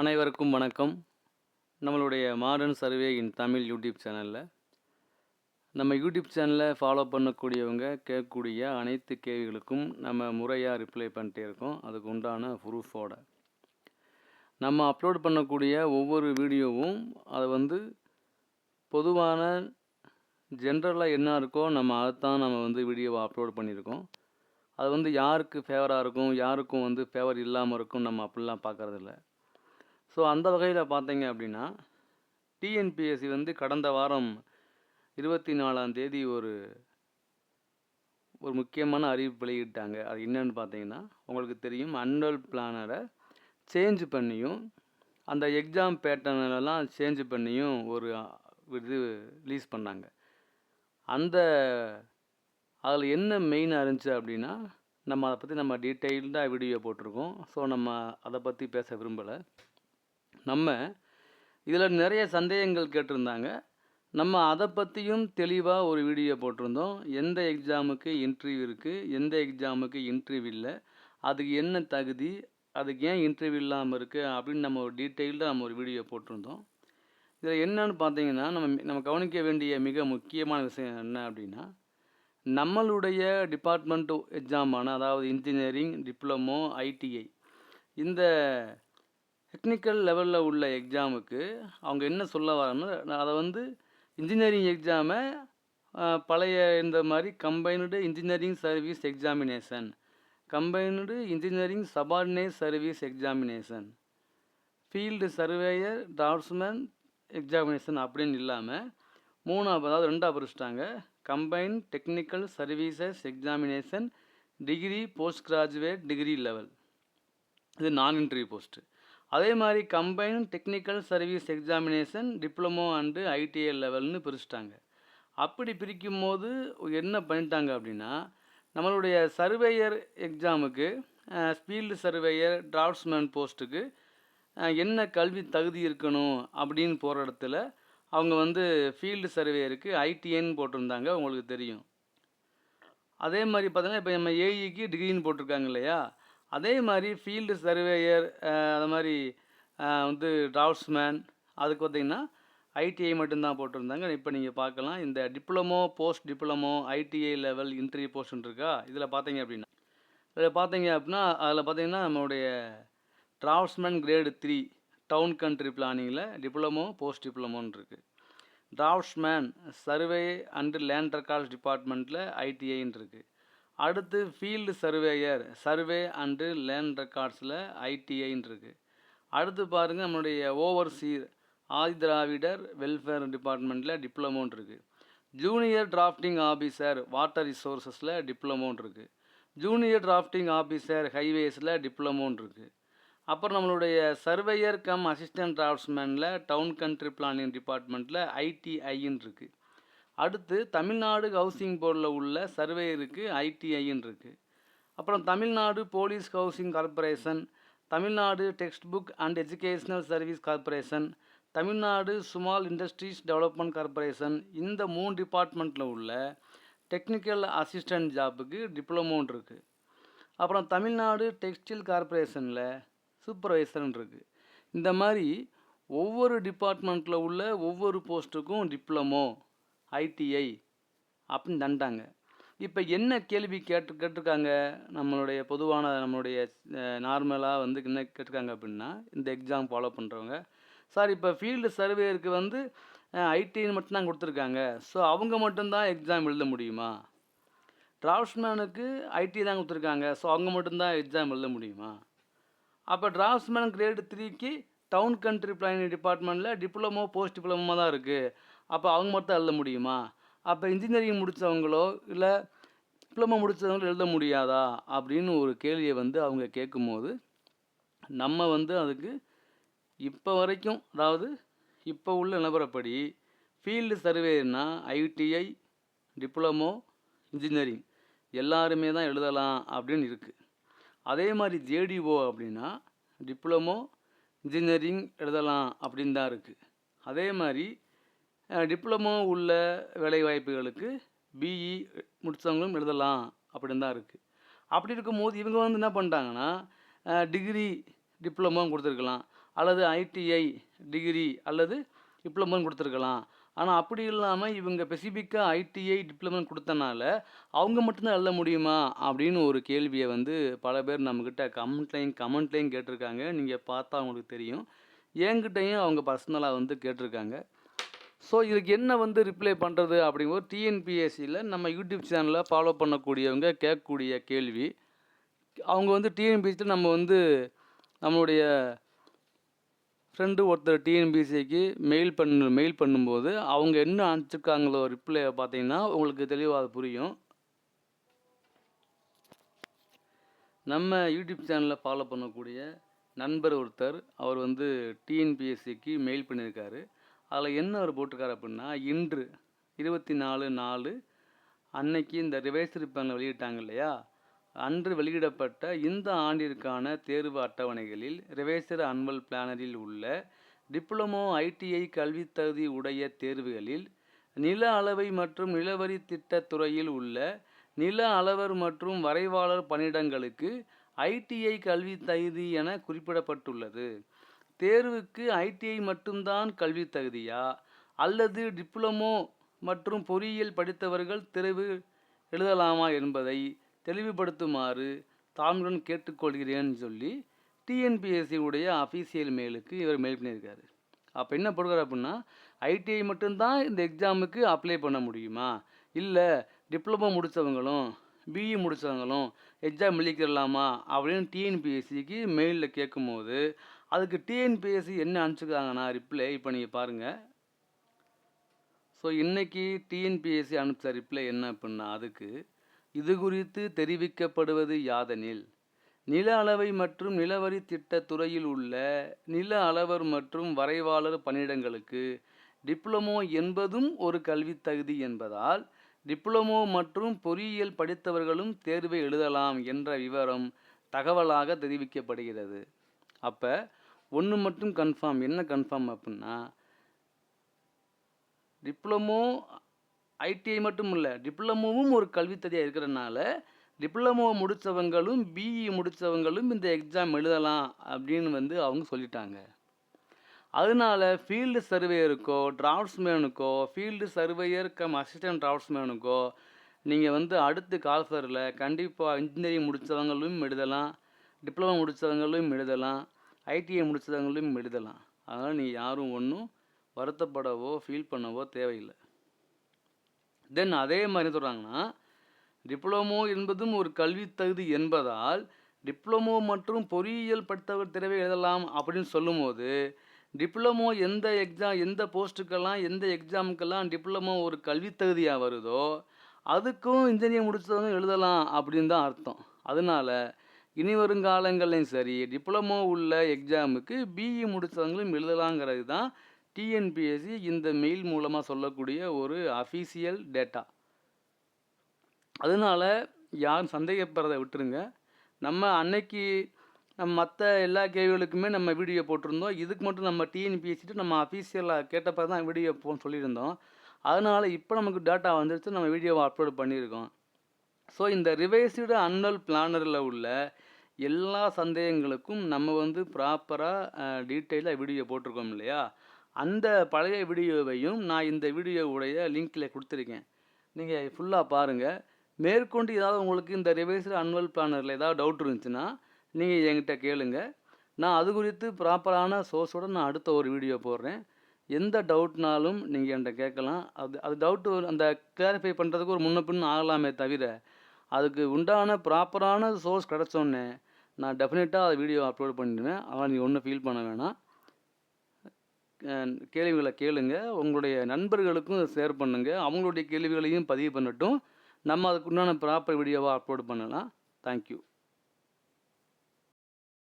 அனைவருக்கும் வணக்கம். நம்மளுடைய modern survey in Tamil YouTube சேனலில் நம்ம யூடியூப் சேனலை ஃபாலோ பண்ணக்கூடியவங்க கேட்கக்கூடிய அனைத்து கேள்விகளுக்கும் நம்ம முறையாக ரிப்ளை பண்ணிட்டே இருக்கோம். அதுக்கு உண்டான ப்ரூஃபோட நம்ம அப்லோட் பண்ணக்கூடிய ஒவ்வொரு வீடியோவும் அதை வந்து பொதுவான ஜென்ரலாக என்ன இருக்கோ நம்ம அதைத்தான் நம்ம வந்து வீடியோவை அப்லோட் பண்ணியிருக்கோம். அது வந்து யாருக்கு ஃபேவராக இருக்கும் யாருக்கும் வந்து ஃபேவர் இல்லாமல் இருக்கும் நம்ம அப்படிலாம் பார்க்கறதில்ல. ஸோ அந்த வகையில் பார்த்தீங்க அப்படின்னா டிஎன்பிஎஸ்சி வந்து கடந்த வாரம் இருபத்தி நாலாம் தேதி ஒரு ஒரு முக்கியமான அறிவிப்பு வெளியிட்டாங்க. அது என்னன்னு பார்த்தீங்கன்னா உங்களுக்கு தெரியும் அன்வல் பிளானரை சேஞ்ச் பண்ணியும் அந்த எக்ஸாம் பேட்டர்னெல்லாம் சேஞ்ச் பண்ணியும் ஒரு இது ரிலீஸ் பண்ணாங்க. அந்த அதில் என்ன மெயினாக இருந்துச்சு அப்படின்னா நம்ம அதை பற்றி நம்ம டீட்டெயில்டாக வீடியோ போட்டிருக்கோம். ஸோ நம்ம அதை பற்றி பேச விரும்பலை. நம்ம இதில் நிறைய சந்தேகங்கள் கேட்டிருந்தாங்க. நம்ம அதை பற்றியும் தெளிவாக ஒரு வீடியோ போட்டிருந்தோம். எந்த எக்ஸாமுக்கு இன்டர்வியூ இருக்குது எந்த எக்ஸாமுக்கு இன்டர்வியூ இல்லை? அதுக்கு என்ன தகுதி? அதுக்கு ஏன் இன்டர்வியூ இல்லாமல் இருக்குது அப்படின்னு நம்ம ஒரு டீட்டெயில்டாக நம்ம ஒரு வீடியோ போட்டிருந்தோம். இதில் என்னன்னு பார்த்தீங்கன்னா நம்ம நம்ம கவனிக்க வேண்டிய மிக முக்கியமான விஷயம் என்ன அப்படின்னா நம்மளுடைய டிபார்ட்மெண்ட் எக்ஸாமான அதாவது இன்ஜினியரிங் டிப்ளமோ ஐடிஐ இந்த டெக்னிக்கல் லெவலில் உள்ள எக்ஸாமுக்கு அவங்க என்ன சொல்ல வராங்கன்னா அதை வந்து இன்ஜினியரிங் எக்ஸாமை பழைய இந்த மாதிரி combined engineering service examination combined engineering subordinate service examination field surveyor draftsman examination அப்படின்னு இல்லாமல் மூணாவது அதாவது ரெண்டாக பிரிச்சிட்டாங்க combine technical services examination degree post graduate degree level இது நான் இன்டர்வியூ போஸ்ட்டு அதே மாதிரி combine technical service examination diploma and ITI லெவல்னு பிரிச்சிட்டாங்க. அப்படி பிரிக்கும் போது என்ன பண்ணிட்டாங்க அப்படின்னா நம்மளுடைய சர்வேயர் எக்ஸாமுக்கு ஃபீல்டு சர்வேயர் டிராஃப்ட்ஸ்மேன் போஸ்ட்டுக்கு என்ன கல்வி தகுதி இருக்கணும் அப்படின்னு போகிற இடத்துல அவங்க வந்து ஃபீல்டு சர்வேயருக்கு ஐடிஎன்னு போட்டிருந்தாங்க உங்களுக்கு தெரியும். அதே மாதிரி பார்த்தீங்கன்னா இப்போ நம்ம ஏஇக்கு டிகிரின்னு போட்டிருக்காங்க இல்லையா? அதே மாதிரி ஃபீல்டு சர்வேயர் அது மாதிரி வந்து டிராஃப்ட்ஸ்மேன் அதுக்கு பார்த்தீங்கன்னா ஐடிஐ மட்டும்தான் போட்டிருந்தாங்க. இப்போ நீங்கள் பார்க்கலாம் இந்த diploma post diploma ITI level interview போஸ்ட்னு இருக்கா இதில் பார்த்தீங்க அப்படின்னா இதில் பார்த்தீங்க அப்படின்னா அதில் பார்த்தீங்கன்னா நம்மளுடைய draftsman grade three town country பிளானிங்கில் diploma post டிப்ளமோன்னு இருக்குது draftsman survey and land records டிபார்ட்மெண்ட்டில் ஐடிஐன்னு இருக்குது அடுத்து field surveyor survey and land ரெக்கார்ட்ஸில் ஐடிஐன்னு இருக்குது அடுத்து பாருங்கள் நம்மளுடைய ஓவர்சீர் ஆதி திராவிடர் வெல்ஃபேர் டிபார்ட்மெண்ட்டில் டிப்ளமோன்னு இருக்குது ஜூனியர் டிராஃப்டிங் ஆஃபீஸர் வாட்டர் ரிசோர்ஸஸில் டிப்ளமோன்னு இருக்குது ஜூனியர் டிராஃப்டிங் ஆஃபீஸர் ஹைவேஸில் டிப்ளமோன்னு இருக்குது அப்புறம் நம்மளுடைய சர்வேயர் கம் அசிஸ்டன்ட் டிராஃப்ட்ஸ்மேனில் டவுன் கண்ட்ரி பிளானிங் டிபார்ட்மெண்ட்டில் ஐடிஐன்னு இருக்குது அடுத்து தமிழ்நாடு ஹவுசிங் போர்டில் உள்ள சர்வேயருக்கு ஐடிஐன்னு இருக்குது அப்புறம் Tamil Nadu police housing corporation Tamil Nadu text book and educational service corporation Tamil Nadu small industries development corporation இந்த மூணு டிபார்ட்மெண்ட்டில் உள்ள டெக்னிக்கல் அசிஸ்டன்ட் ஜாப்புக்கு டிப்ளமோன்னு இருக்குது அப்புறம் தமிழ்நாடு டெக்ஸ்டைல் கார்ப்பரேஷனில் சூப்பர்வைசர்னு இருக்குது இந்த மாதிரி ஒவ்வொரு டிபார்ட்மெண்ட்டில் உள்ள ஒவ்வொரு போஸ்ட்டுக்கும் டிப்ளமோ ஐடிஐ அப்படின்னு தண்டாங்க இப்போ என்ன கேள்வி கேட்டு கேட்டிருக்காங்க? நம்மளுடைய பொதுவான நம்மளுடைய நார்மலாக வந்து என்ன கேட்டிருக்காங்க அப்படின்னா இந்த எக்ஸாம் ஃபாலோ பண்ணுறவங்க சார் இப்போ ஃபீல்டு சர்வேயருக்கு வந்து ஐடின்னு மட்டும்தான் கொடுத்துருக்காங்க. ஸோ அவங்க மட்டும்தான் எக்ஸாம் எழுத முடியுமா? டிராஃப்ட்ஸ்மேனுக்கு ஐடி தான் கொடுத்துருக்காங்க. ஸோ அவங்க மட்டும்தான் எக்ஸாம் எழுத முடியுமா? அப்போ டிராஃப்ட்ஸ்மேன் கிரேடு த்ரீக்கு டவுன் கண்ட்ரி பிளானிங் டிபார்ட்மெண்ட்டில் டிப்ளமோ போஸ்ட் டிப்ளமோ தான் இருக்குது அப்போ அவங்க மட்டும் எழுத முடியுமா? அப்போ இன்ஜினியரிங் முடித்தவங்களோ இல்லை டிப்ளமோ முடித்தவங்களோ எழுத முடியாதா? அப்படின்னு ஒரு கேள்வியை வந்து அவங்க கேட்கும்போது நம்ம வந்து அதுக்கு இப்போ வரைக்கும் அதாவது இப்போ உள்ள நிலவரப்படி ஃபீல்டு சர்வேனா ஐடிஐ டிப்ளமோ இன்ஜினியரிங் எல்லாருமே தான் எழுதலாம் அப்படின்னு இருக்குது அதே மாதிரி ஜேடிஓ அப்படின்னா டிப்ளமோ இன்ஜினியரிங் எழுதலாம் அப்படின்னு தான் இருக்குது அதே மாதிரி டிப்ளமோ உள்ள வேலைவாய்ப்புகளுக்கு பிஇ முடித்தவங்களும் எழுதலாம் அப்படின்னு தான் இருக்குது அப்படி இருக்கும்போது இவங்க வந்து என்ன பண்ணிட்டாங்கன்னா டிகிரி டிப்ளமோ கொடுத்துருக்கலாம். அல்லது ஐடிஐ டிகிரி அல்லது டிப்ளமோன்னு கொடுத்துருக்கலாம். ஆனால் அப்படி இல்லாமல் இவங்க ஸ்பெசிஃபிக்காக ஐடிஐ டிப்ளமோ கொடுத்தனால அவங்க மட்டும்தான் எழுத முடியுமா அப்படின்னு ஒரு கேள்வியை வந்து பல பேர் நம்மக்கிட்ட கமெண்ட்லையும் கமெண்ட்லையும் கேட்டிருக்காங்க. நீங்கள் பார்த்தா உங்களுக்கு தெரியும். என்கிட்டையும் அவங்க பர்சனலாக வந்து கேட்டிருக்காங்க. ஸோ இதுக்கு என்ன வந்து ரிப்ளை பண்ணுறது அப்படிங்கும்போது டிஎன்பிஎஸ்சியில் நம்ம யூடியூப் சேனலில் ஃபாலோ பண்ணக்கூடியவங்க கேட்கக்கூடிய கேள்வி. அவங்க வந்து டிஎன்பிஎஸ்சியில் நம்ம வந்து நம்மளுடைய ஃப்ரெண்டு ஒருத்தர் டிஎன்பிஎஸ்சிக்கு மெயில் பண்ணு மெயில் பண்ணும்போது அவங்க என்ன அனுப்பிச்சிருக்காங்களோ ரிப்ளை பார்த்தீங்கன்னா உங்களுக்கு தெளிவாக புரியும். நம்ம யூடியூப் சேனலில் ஃபாலோ பண்ணக்கூடிய நண்பர் ஒருத்தர் அவர் வந்து டிஎன்பிஎஸ்சிக்கு மெயில் பண்ணியிருக்காரு. அதில் என்ன அவர் போட்டிருக்காரு அப்படின்னா இன்று இருபத்தி நாலு நாலு அன்னைக்கு இந்த ரிவைஸ் ரிப்பனில் வெளியிட்டாங்க இல்லையா? அன்று வெளியிடப்பட்ட இந்த ஆண்டிற்கான தேர்வு அட்டவணைகளில் ரிவைசர் அன்வல் பிளானரில் உள்ள டிப்ளமோ ஐடிஐ கல்வித் தகுதி உடைய தேர்வுகளில் நில அளவை மற்றும் நிலவரி திட்டத் துறையில் உள்ள நில அளவர் மற்றும் வரைவாளர் பணியிடங்களுக்கு ஐடிஐ கல்வி தகுதி என குறிப்பிடப்பட்டுள்ளது. தேர்வுக்கு ஐடிஐ மட்டும்தான் கல்வி தகுதியா? அல்லது டிப்ளமோ மற்றும் பொறியியல் படித்தவர்கள் தேர்வு எழுதலாமா என்பதை தெளிவுபடுத்துமாறு தாமுடன் கேட்டுக்கொள்கிறேன்னு சொல்லி டிஎன்பிஎஸ்சி உடைய அஃபீஷியல் மெயிலுக்கு இவர் மெயில் பண்ணியிருக்காரு. அப்போ என்ன போடுறாரு அப்படின்னா ஐடிஐ மட்டும்தான் இந்த எக்ஸாமுக்கு அப்ளை பண்ண முடியுமா? இல்லை டிப்ளமோ முடித்தவங்களும் பிஇ முடித்தவங்களும் எக்ஸாம் எழுதிக்கிறலாமா அப்படின்னு டிஎன்பிஎஸ்சிக்கு மெயிலில் கேட்கும்போது அதுக்கு டிஎன்பிஎஸ்சி என்ன அனுப்பிச்சிருக்காங்கன்னா ரிப்ளை இப்போ நீங்கள் பாருங்கள் ஸோ இன்றைக்கி டிஎன்பிஎஸ்சி அனுப்பிச்ச ரிப்ளை என்ன அப்படின்னா அதுக்கு இது குறித்து தெரிவிக்கப்படுவது யாதெனில்? நில அளவை மற்றும் நிலவரி திட்ட துறையில் உள்ள நில அளவர் மற்றும் வரைவாளர் பணியிடங்களுக்கு டிப்ளமோ என்பதும் ஒரு கல்வித் தகுதி என்பதால் டிப்ளமோ மற்றும் பொறியியல் படித்தவர்களும் தேர்வை எழுதலாம் என்ற விவரம் தகவலாக தெரிவிக்கப்படுகிறது. அப்போ ஒன்று மட்டும் கன்ஃபார்ம் என்ன கன்ஃபார்ம் அப்படின்னா டிப்ளமோ ஐடிஐ மட்டும் இல்லை டிப்ளமோவும் ஒரு கல்வித்ததியாக இருக்கிறனால டிப்ளமோ முடித்தவங்களும் பிஇ முடித்தவங்களும் இந்த எக்ஸாம் எழுதலாம் அப்படின்னு வந்து அவங்க சொல்லிட்டாங்க. அதனால ஃபீல்டு சர்வேயருக்கோ டிராஃப்ட்ஸ்மேனுக்கோ ஃபீல்டு சர்வேயர் கம் அசிஸ்டன்ட் டிராஃப்ட்ஸ்மேனுக்கோ நீங்கள் வந்து அடுத்து கால்ஃபரில் கண்டிப்பாக இன்ஜினியரிங் முடித்தவங்களும் எழுதலாம் டிப்ளமோ முடித்தவங்களும் எழுதலாம். ஐடிஐ முடித்தவங்களையும் எழுதலாம். அதனால் நீ யாரும் ஒன்றும் வருத்தப்படவோ ஃபீல் பண்ணவோ தேவையில்லை. தென் அதே மாதிரி சொல்கிறாங்கன்னா டிப்ளமோ என்பதும் ஒரு கல்வி தகுதி என்பதால் டிப்ளமோ மற்றும் பொறியியல் படித்தவர் திறவை எழுதலாம் அப்படின்னு சொல்லும்போது டிப்ளமோ எந்த எக்ஸாம் எந்த போஸ்ட்டுக்கெல்லாம் எந்த எக்ஸாமுக்கெல்லாம் டிப்ளமோ ஒரு கல்வி தகுதியாக வருதோ அதுக்கும் இன்ஜினியர் முடித்தவங்க எழுதலாம் அப்படின்னு தான் அர்த்தம். அதனால் இனி வருங்காலங்களையும் சரி டிப்ளமோ உள்ள எக்ஸாமுக்கு பிஇ முடித்தவங்களும் எழுதலாங்கிறது தான் டிஎன்பிஎஸ்சி இந்த மெயில் மூலமாக சொல்லக்கூடிய ஒரு அஃபீஷியல் டேட்டா அதனால் யாரும் சந்தேகப்படுறதை விட்டுருங்க. நம்ம அன்னைக்கு நம்ம மற்ற எல்லா கேள்விகளுக்குமே நம்ம வீடியோ போட்டிருந்தோம். இதுக்கு மட்டும் நம்ம டிஎன்பிஎஸ்சிட்டு நம்ம அஃபீஷியலாக கேட்டப்போ தான் வீடியோ போன்னு சொல்லியிருந்தோம். அதனால் இப்போ நமக்கு டேட்டா வந்துருச்சு நம்ம வீடியோவை அப்லோட் பண்ணியிருக்கோம். ஸோ இந்த ரிவைஸ்டு அன்வல் பிளானரில் உள்ள எல்லா சந்தேகங்களுக்கும் நம்ம வந்து ப்ராப்பராக டீட்டெயிலாக வீடியோ போட்டிருக்கோம் இல்லையா? அந்த பழைய வீடியோவையும் நான் இந்த வீடியோவுடைய லிங்கில் கொடுத்துருக்கேன். நீங்கள் ஃபுல்லாக பாருங்கள் மேற்கொண்டு ஏதாவது உங்களுக்கு இந்த ரிவைஸ்டு அனுவல் பிளானரில் ஏதாவது டவுட் இருந்துச்சுன்னா நீங்கள் என்கிட்ட கேளுங்க. நான் அது குறித்து ப்ராப்பரான சோர்ஸோடு நான் அடுத்த ஒரு வீடியோ போடுறேன். எந்த டவுட்னாலும் நீங்கள் என்கிட்ட கேட்கலாம். அது அது டவுட்டு அந்த கிளாரிஃபை பண்ணுறதுக்கு ஒரு முன்ன பின்ன ஆகலாமே தவிர அதுக்கு உண்டான ப்ராப்பரான சோர்ஸ் கிடச்சோன்னே நான் டெஃபினட்டாக அதை வீடியோ அப்லோட் பண்ணிடுவேன். அதனால் நீங்கள் ஒன்றும் ஃபீல் பண்ண வேணாம். கேள்விகளை கேளுங்க. உங்களுடைய நண்பர்களுக்கும் ஷேர் பண்ணுங்கள் அவங்களுடைய கேள்விகளையும் பதிவு பண்ணட்டும். நம்ம அதுக்குண்டான ப்ராப்பர் வீடியோவாக அப்லோட் பண்ணலாம். தேங்க்யூ